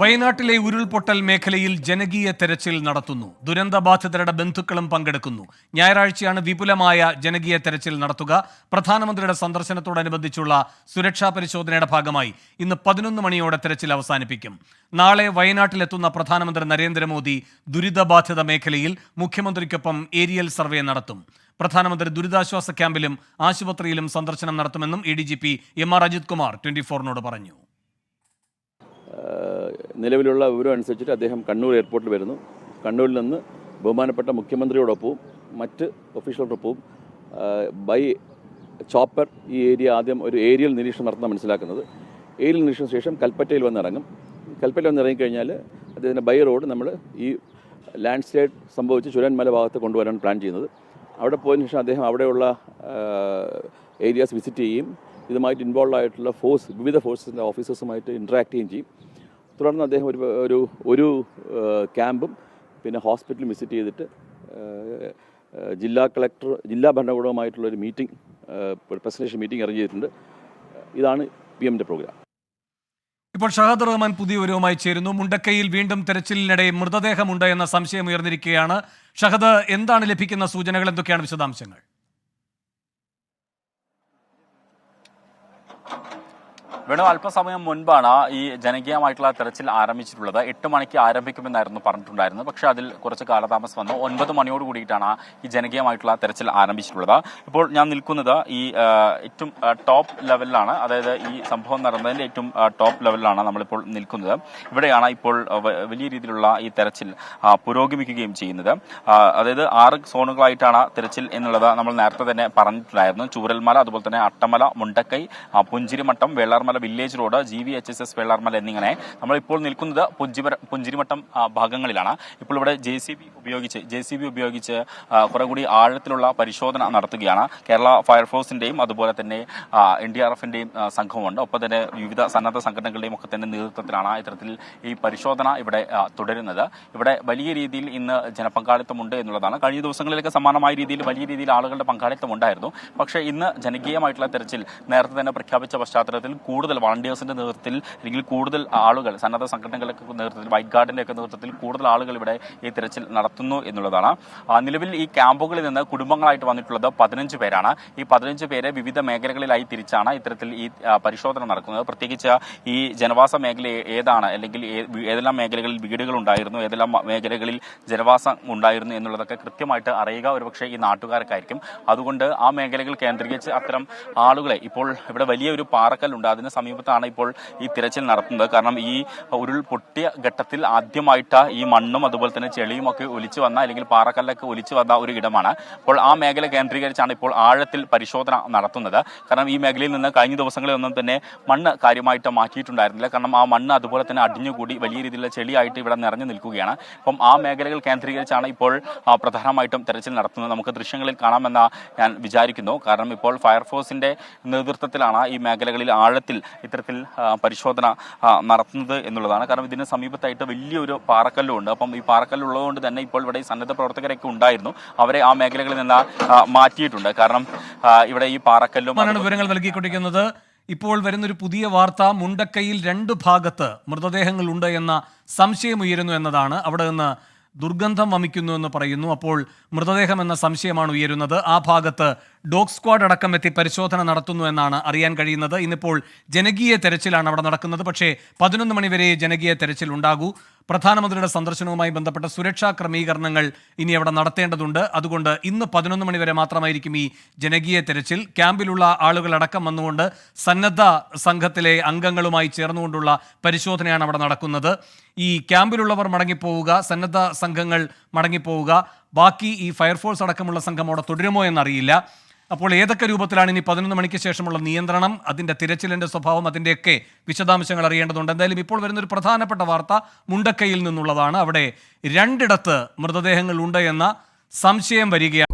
വയനാട്ടിലെ ഉരുൾപൊട്ടൽ മേഖലയിൽ ജനകീയ തെരച്ചിൽ നടത്തുന്നു. ദുരന്തബാധിതരുടെ ബന്ധുക്കളും പങ്കെടുക്കുന്നു. ഞായറാഴ്ചയാണ് വിപുലമായ ജനകീയ തെരച്ചിൽ നടത്തുക. പ്രധാനമന്ത്രിയുടെ സന്ദർശനത്തോടനുബന്ധിച്ചുള്ള സുരക്ഷാ പരിശോധനയുടെ ഭാഗമായി ഇന്ന് പതിനൊന്ന് മണിയോടെ തെരച്ചിൽ അവസാനിപ്പിക്കും. നാളെ വയനാട്ടിലെത്തുന്ന പ്രധാനമന്ത്രി നരേന്ദ്രമോദി ദുരിതബാധിത മേഖലയിൽ മുഖ്യമന്ത്രിക്കൊപ്പം ഏരിയൽ സർവേ നടത്തും. പ്രധാനമന്ത്രി ദുരിതാശ്വാസ ക്യാമ്പിലും ആശുപത്രിയിലും സന്ദർശനം നടത്തുമെന്നും A D G P M R Ajith Kumar twenty ഫോറിനോട് പറഞ്ഞു. നിലവിലുള്ള വിവരം അനുസരിച്ചിട്ട് അദ്ദേഹം കണ്ണൂർ എയർപോർട്ടിൽ വരുന്നു. കണ്ണൂരിൽ നിന്ന് ബഹുമാനപ്പെട്ട മുഖ്യമന്ത്രിയോടൊപ്പവും മറ്റ് ഒഫീഷ്യലോടൊപ്പവും ബൈ ചോപ്പർ ഈ ഏരിയ ആദ്യം ഒരു ഏരിയൽ നിരീക്ഷണം നടത്തുന്ന മനസ്സിലാക്കുന്നത്. ഏരിയൽ നിരീക്ഷണ ശേഷം കൽപ്പറ്റയിൽ വന്നിറങ്ങും. കൽപ്പറ്റയിൽ വന്ന് ഇറങ്ങിക്കഴിഞ്ഞാൽ അദ്ദേഹത്തിന്റെ ബൈ റോഡ് നമ്മൾ ഈ ലാൻഡ് സ്ലൈഡ് സംഭവിച്ച് ചുരൻമല ഭാഗത്ത് കൊണ്ടുവരാൻ പ്ലാൻ ചെയ്യുന്നത്. അവിടെ പോയതിനു ശേഷം അദ്ദേഹം അവിടെയുള്ള ഏരിയാസ് വിസിറ്റ് ചെയ്യും. ഇതുമായിട്ട് ഇൻവോൾവ് ആയിട്ടുള്ള ഫോഴ്സ് വിവിധ ഫോഴ്സസിന്റെ ഓഫീസേഴ്സുമായിട്ട് ഇൻട്രാക്ട് ചെയ്യുകയും ചെയ്യും. തുടർന്ന് അദ്ദേഹം ഒരു ഒരു ഒരു ക്യാമ്പും പിന്നെ ഹോസ്പിറ്റലും വിസിറ്റ് ചെയ്തിട്ട് ജില്ലാ കളക്ടർ ജില്ലാ ഭരണകൂടവുമായിട്ടുള്ള ഒരു മീറ്റിംഗ് പ്രസിഡൻഷ്യൽ മീറ്റിംഗ് അറേഞ്ച് ചെയ്തിട്ടുണ്ട് ഇതാണ് പി എമ്മിന്റെ പ്രോഗ്രാം. ഇപ്പോൾ ഷഹാദ് റഹ്മാൻ പുതിയ വിവരവുമായി ചേരുന്നു. മുണ്ടക്കയിൽ വീണ്ടും തെരച്ചിലിനിടെ മൃതദേഹമുണ്ട് എന്ന സംശയം ഉയർന്നിരിക്കുകയാണ്. ഷഹദ് എന്താണ് ലഭിക്കുന്ന സൂചനകൾ? എന്തൊക്കെയാണ് വിശദാംശങ്ങൾ? വേണു അല്പസമയം മുൻപാണ് ഈ ജനകീയമായിട്ടുള്ള തെരച്ചിൽ ആരംഭിച്ചിട്ടുള്ളത്. എട്ട് മണിക്ക് ആരംഭിക്കുമെന്നായിരുന്നു പറഞ്ഞിട്ടുണ്ടായിരുന്നത്. പക്ഷേ അതിൽ കുറച്ച് കാലതാമസം വന്നു. ഒൻപത് മണിയോട് കൂടിയിട്ടാണ് ഈ ജനകീയമായിട്ടുള്ള തെരച്ചിൽ ആരംഭിച്ചിട്ടുള്ളത്. ഇപ്പോൾ ഞാൻ നിൽക്കുന്നത് ഈ ഏറ്റവും ടോപ്പ് ലെവലിലാണ്. അതായത് ഈ സംഭവം നടന്നതിന്റെ ഏറ്റവും ടോപ്പ് ലെവലിലാണ് നമ്മളിപ്പോൾ നിൽക്കുന്നത്. ഇവിടെയാണ് ഇപ്പോൾ വലിയ രീതിയിലുള്ള ഈ തെരച്ചിൽ പുരോഗമിക്കുകയും ചെയ്യുന്നത്. അതായത് ആറ് സോണുകളായിട്ടാണ് തെരച്ചിൽ എന്നുള്ളത് നമ്മൾ നേരത്തെ തന്നെ പറഞ്ഞിട്ടുണ്ടായിരുന്നു. ചൂരൽമല അതുപോലെ തന്നെ Attamala Mundakkai Punchirimattam Vellarmala village road G V H S S Vellarmala എന്നിങ്ങനെ നമ്മളിപ്പോൾ നിൽക്കുന്നത് പുഞ്ചിമര പുഞ്ചിരിമട്ടം ഭാഗങ്ങളിലാണ്. ഇപ്പോൾ ഇവിടെ ജെ സി ബി ഉപയോഗിച്ച് ജെ സി ബി ഉപയോഗിച്ച് കുറെ കൂടി ആഴത്തിലുള്ള പരിശോധന നടത്തുകയാണ്. കേരള ഫയർഫോഴ്സിന്റെയും അതുപോലെ തന്നെ എൻ ഡി ആർ എഫിന്റെയും സംഘമുണ്ട് ഒപ്പം തന്നെ വിവിധ സന്നദ്ധ സംഘടനകളുടെയും ഒക്കെ തന്നെ നേതൃത്വത്തിലാണ് ഇത്തരത്തിൽ ഈ പരിശോധന ഇവിടെ തുടരുന്നത്. ഇവിടെ വലിയ രീതിയിൽ ഇന്ന് ജനപങ്കാളിത്തമുണ്ട് എന്നുള്ളതാണ്. കഴിഞ്ഞ ദിവസങ്ങളിലൊക്കെ സമാനമായ രീതിയിൽ വലിയ രീതിയിൽ ആളുകളുടെ പങ്കാളിത്തം ഉണ്ടായിരുന്നു പക്ഷേ ഇന്ന് ജനകീയമായിട്ടുള്ള തെരച്ചിൽ നേരത്തെ തന്നെ പ്രഖ്യാപിച്ച പശ്ചാത്തലത്തിൽ കൂടുതൽ വളണ്ടിയേഴ്സിന്റെ നേതൃത്വത്തിൽ അല്ലെങ്കിൽ കൂടുതൽ ആളുകൾ സന്നദ്ധ സംഘടനകളൊക്കെ നേതൃത്വത്തിൽ വൈറ്റ് ഗാർഡിന്റെ ഒക്കെ നേതൃത്വത്തിൽ കൂടുതൽ ആളുകൾ ഇവിടെ ഈ തിരച്ചിൽ നടത്തുന്നു എന്നുള്ളതാണ്. നിലവിൽ ഈ ക്യാമ്പുകളിൽ നിന്ന് കുടുംബങ്ങളായിട്ട് വന്നിട്ടുള്ളത് പതിനഞ്ച് പേരാണ്. ഈ പതിനഞ്ച് പേരെ വിവിധ മേഖലകളിലായി തിരിച്ചാണ് ഇത്തരത്തിൽ ഈ പരിശോധന നടക്കുന്നത്. പ്രത്യേകിച്ച് ഈ ജനവാസ മേഖല ഏതാണ് അല്ലെങ്കിൽ ഏതെല്ലാം മേഖലകളിൽ വീടുകൾ ഉണ്ടായിരുന്നു ഏതെല്ലാം മേഖലകളിൽ ജനവാസം ഉണ്ടായിരുന്നു എന്നുള്ളതൊക്കെ കൃത്യമായിട്ട് അറിയുക ഒരുപക്ഷെ ഈ നാട്ടുകാർക്കായിരിക്കും. അതുകൊണ്ട് ആ മേഖലകൾ കേന്ദ്രീകരിച്ച് അത്തരം ആളുകളെ ഇപ്പോൾ ഇവിടെ വലിയൊരു പാറക്കല്ലുണ്ട്. അതിന് സമീപത്താണ് ഇപ്പോൾ ഈ തിരച്ചിൽ നടത്തുന്നത്. കാരണം ഈ ഉരുൾ പൊട്ടിയ ഘട്ടത്തിൽ ആദ്യമായിട്ട് ഈ മണ്ണും അതുപോലെ തന്നെ ചെളിയും ഒക്കെ ഒലിച്ചു വന്ന അല്ലെങ്കിൽ പാറക്കല്ലൊക്കെ ഒലിച്ചു വന്ന ഒരു ഇടമാണ്. അപ്പോൾ ആ മേഖല കേന്ദ്രീകരിച്ചാണ് ഇപ്പോൾ ആഴത്തിൽ പരിശോധന നടത്തുന്നത്. കാരണം ഈ മേഖലയിൽ നിന്ന് കഴിഞ്ഞ ദിവസങ്ങളിലൊന്നും തന്നെ മണ്ണ് കാര്യമായിട്ട് മാറ്റിയിട്ടുണ്ടായിരുന്നില്ല. കാരണം ആ മണ്ണ് അതുപോലെ തന്നെ അടിഞ്ഞുകൂടി വലിയ രീതിയിലുള്ള ചെളിയായിട്ട് ഇവിടെ നിറഞ്ഞു നിൽക്കുകയാണ്. അപ്പം ആ മേഖലകൾ കേന്ദ്രീകരിച്ചാണ് ഇപ്പോൾ പ്രധാനമായിട്ടും തെരച്ചിൽ നടത്തുന്നത്. നമുക്ക് ദൃശ്യങ്ങളിൽ കാണാമെന്ന് ഞാൻ വിചാരിക്കുന്നു. കാരണം ഇപ്പോൾ ഫയർഫോഴ്സിന്റെ നേതൃത്വത്തിലാണ് ഈ മേഖലകളിൽ ആഴത്തിൽ ഇത്തരത്തിൽ പരിശോധന നടത്തുന്നത് എന്നുള്ളതാണ്. കാരണം ഇതിന് സമീപത്തായിട്ട് വലിയൊരു പാറക്കല്ലുണ്ട്. അപ്പം ഈ പാറക്കല്ലുള്ളതുകൊണ്ട് തന്നെ ഇപ്പോൾ ഇവിടെ സന്നദ്ധ പ്രവർത്തകരൊക്കെ ഉണ്ടായിരുന്നു. അവരെ ആ മേഖലകളിൽ നിന്ന് മാറ്റിയിട്ടുണ്ട്. കാരണം ഇവിടെ ഈ പാറക്കല്ലും വിവരങ്ങൾ നൽകിക്കൊണ്ടിരിക്കുന്നത്. ഇപ്പോൾ വരുന്നൊരു പുതിയ വാർത്ത മുണ്ടക്കയിൽ രണ്ട് ഭാഗത്ത് മൃതദേഹങ്ങൾ ഉണ്ട് എന്ന സംശയം ഉയരുന്നു എന്നതാണ്. അവിടെ നിന്ന് ദുർഗന്ധം വമിക്കുന്നു എന്ന് പറയുന്നു. അപ്പോൾ മൃതദേഹം എന്ന സംശയമാണ് ഉയരുന്നത്. ആ ഭാഗത്ത് ഡോഗ് സ്ക്വാഡ് അടക്കം എത്തി പരിശോധന നടത്തുന്നു എന്നാണ് അറിയാൻ കഴിയുന്നത്. ഇന്നിപ്പോൾ ജനകീയ തെരച്ചിലാണ് അവിടെ നടക്കുന്നത്. പക്ഷേ പതിനൊന്ന് മണിവരെ ജനകീയ തെരച്ചിൽ ഉണ്ടാകൂ. പ്രധാനമന്ത്രിയുടെ സന്ദർശനവുമായി ബന്ധപ്പെട്ട സുരക്ഷാ ക്രമീകരണങ്ങൾ ഇനി അവിടെ നടത്തേണ്ടതുണ്ട്. അതുകൊണ്ട് ഇന്ന് പതിനൊന്ന് മണിവരെ മാത്രമായിരിക്കും ഈ ജനകീയ തെരച്ചിൽ. ക്യാമ്പിലുള്ള ആളുകളടക്കം വന്നുകൊണ്ട് സന്നദ്ധ സംഘത്തിലെ അംഗങ്ങളുമായി ചേർന്നുകൊണ്ടുള്ള പരിശോധനയാണ് അവിടെ നടക്കുന്നത്. ഈ ക്യാമ്പിലുള്ളവർ മടങ്ങിപ്പോവുക സന്നദ്ധ സംഘങ്ങൾ മടങ്ങിപ്പോവുക. ബാക്കി ഈ ഫയർഫോഴ്സ് അടക്കമുള്ള സംഘം അവിടെ തുടരുമോ എന്നറിയില്ല. അപ്പോൾ ഏതൊക്കെ രൂപത്തിലാണ് ഇനി പതിനൊന്ന് മണിക്ക് ശേഷമുള്ള നിയന്ത്രണം? അതിന്റെ തിരച്ചിലിന്റെ സ്വഭാവം അതിന്റെയൊക്കെ വിശദാംശങ്ങൾ അറിയേണ്ടതുണ്ട്. എന്തായാലും ഇപ്പോൾ വരുന്നൊരു പ്രധാനപ്പെട്ട വാർത്ത മുണ്ടക്കയിൽ നിന്നുള്ളതാണ്. അവിടെ രണ്ടിടത്ത് മൃതദേഹങ്ങൾ ഉണ്ട് എന്ന സംശയം വരികയാണ്.